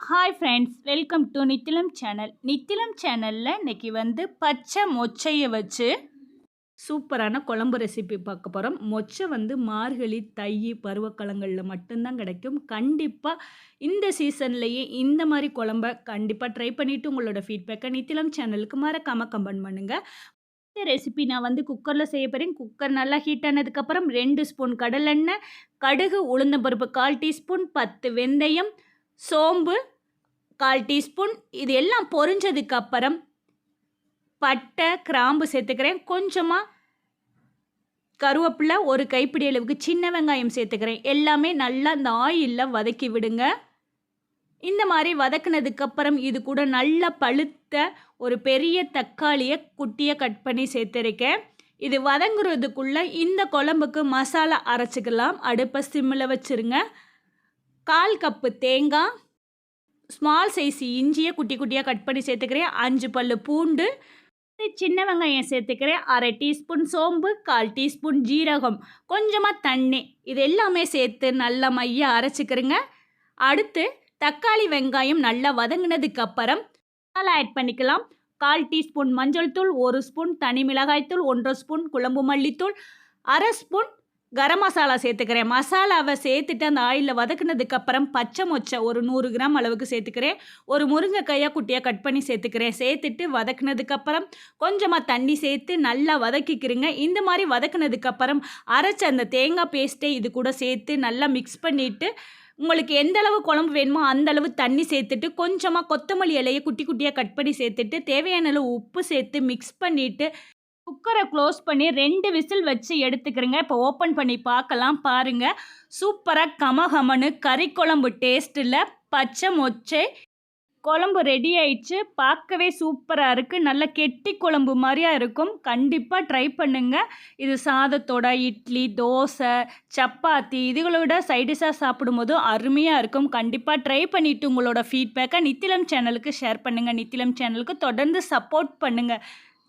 Hi friends welcome to Nithilam channel Nithilam சேனலில் இன்னைக்கு வந்து பச்சை மொச்சையை வச்சு சூப்பரான குழம்பு ரெசிபி பார்க்க போகிறோம் மொச்சை வந்து மார்கழி தை பருவக்காலங்களில் மட்டும்தான் கிடைக்கும். கண்டிப்பாக இந்த சீசன்லேயே இந்த மாதிரி குழம்ப கண்டிப்பாக ட்ரை பண்ணிவிட்டு உங்களோட ஃபீட்பேக்கை நித்திலம் சேனலுக்கு மறக்காமல் கமெண்ட் பண்ணுங்கள் இந்த ரெசிபி நான் வந்து குக்கரில் செய்ய போகிறேன் குக்கர் நல்லா ஹீட் ஆனதுக்கப்புறம் ரெண்டு ஸ்பூன் கடலெண்ணெய் கடுகு உளுந்தம்பருப்பு கால் டீஸ்பூன் பத்து வெந்தயம் சோம்பு கால் டீஸ்பூன் இது எல்லாம் பொரிஞ்சதுக்கு அப்புறம் பட்டை கிராம்பு சேர்த்துக்கிறேன். கொஞ்சமாக கருவேப்பிலை ஒரு கைப்பிடி அளவுக்கு சின்ன வெங்காயம் சேர்த்துக்கிறேன். எல்லாமே நல்லா அந்த ஆயிலில் வதக்கி விடுங்க. இந்த மாதிரி வதக்குனதுக்கப்புறம் இது கூட நல்லா பழுத்த ஒரு பெரிய தக்காளியை குட்டியாக கட் பண்ணி சேர்த்துருக்கேன். இது வதங்குறதுக்குள்ளே இந்த குழம்புக்கு மசாலா அரைச்சிக்கலாம். அடுப்பை சிம்மில் வச்சுருங்க. கால் கப்பு தேங்காய் ஸ்மால் சைஸ் இஞ்சியை குட்டி குட்டியாக கட் பண்ணி சேர்த்துக்கிறேன். அஞ்சு பல் பூண்டு சின்ன வெங்காயம் சேர்த்துக்கிறேன். அரை டீஸ்பூன் சோம்பு கால் டீஸ்பூன் ஜீரகம். கொஞ்சமாக தண்ணி. இது எல்லாமே சேர்த்து நல்லா மைய அரைச்சிக்கிறேங்க. அடுத்து தக்காளி வெங்காயம் நல்லா வதங்கினதுக்கு அப்புறம் மசாலா ஆட் பண்ணிக்கலாம். கால் டீஸ்பூன் மஞ்சள் தூள் ஒரு ஸ்பூன் தனி மிளகாய்த்தூள் ஒன்றரை ஸ்பூன் குழம்பு மல்லித்தூள் அரை ஸ்பூன் கரம் மசாலா சேர்த்துக்கிறேன். மசாலாவை சேர்த்துட்டு அந்த ஆயிலில் வதக்குனதுக்கப்புறம் பச்சை மொச்சை ஒரு நூறு கிராம் அளவுக்கு சேர்த்துக்கிறேன். ஒரு முருங்கைக்காயாக குட்டியாக கட் பண்ணி சேர்த்துக்கிறேன். சேர்த்துட்டு வதக்குனதுக்கப்புறம் கொஞ்சமாக தண்ணி சேர்த்து நல்லா வதக்கிக்கிறேங்க இந்த மாதிரி வதக்குனதுக்கப்புறம் அரைச்ச அந்த தேங்காய் பேஸ்ட்டை இது கூட சேர்த்து நல்லா மிக்ஸ் பண்ணிவிட்டு உங்களுக்கு எந்த அளவு குழம்பு வேணுமோ அந்த அளவு தண்ணி சேர்த்துட்டு கொஞ்சமாக கொத்தமல்லி இலையை குட்டி குட்டியாக கட் பண்ணி சேர்த்துட்டு தேவையான அளவு உப்பு சேர்த்து மிக்ஸ் பண்ணிவிட்டு குக்கரை க்ளோஸ் பண்ணி ரெண்டு விசில் வச்சு எடுத்துக்கிறேங்க. இப்போ ஓப்பன் பண்ணி பார்க்கலாம் பாருங்கள் சூப்பராக கமகமனு கறி குழம்பு டேஸ்ட்டில் பச்சை மொச்சை குழம்பு ரெடி ஆயிடுச்சு. பார்க்கவே சூப்பராக இருக்குது நல்ல கெட்டி குழம்பு மாதிரியா இருக்கும். கண்டிப்பாக ட்ரை பண்ணுங்கள் இது சாதத்தோட இட்லி தோசை சப்பாத்தி இதுகளோட சைடிஷாக சாப்பிடும்போது அருமையாக இருக்கும். கண்டிப்பாக ட்ரை பண்ணிவிட்டு உங்களோட ஃபீட்பேக்கை நித்திலம் சேனலுக்கு ஷேர் பண்ணுங்கள் நித்திலம் சேனலுக்கு தொடர்ந்து சப்போர்ட் பண்ணுங்கள்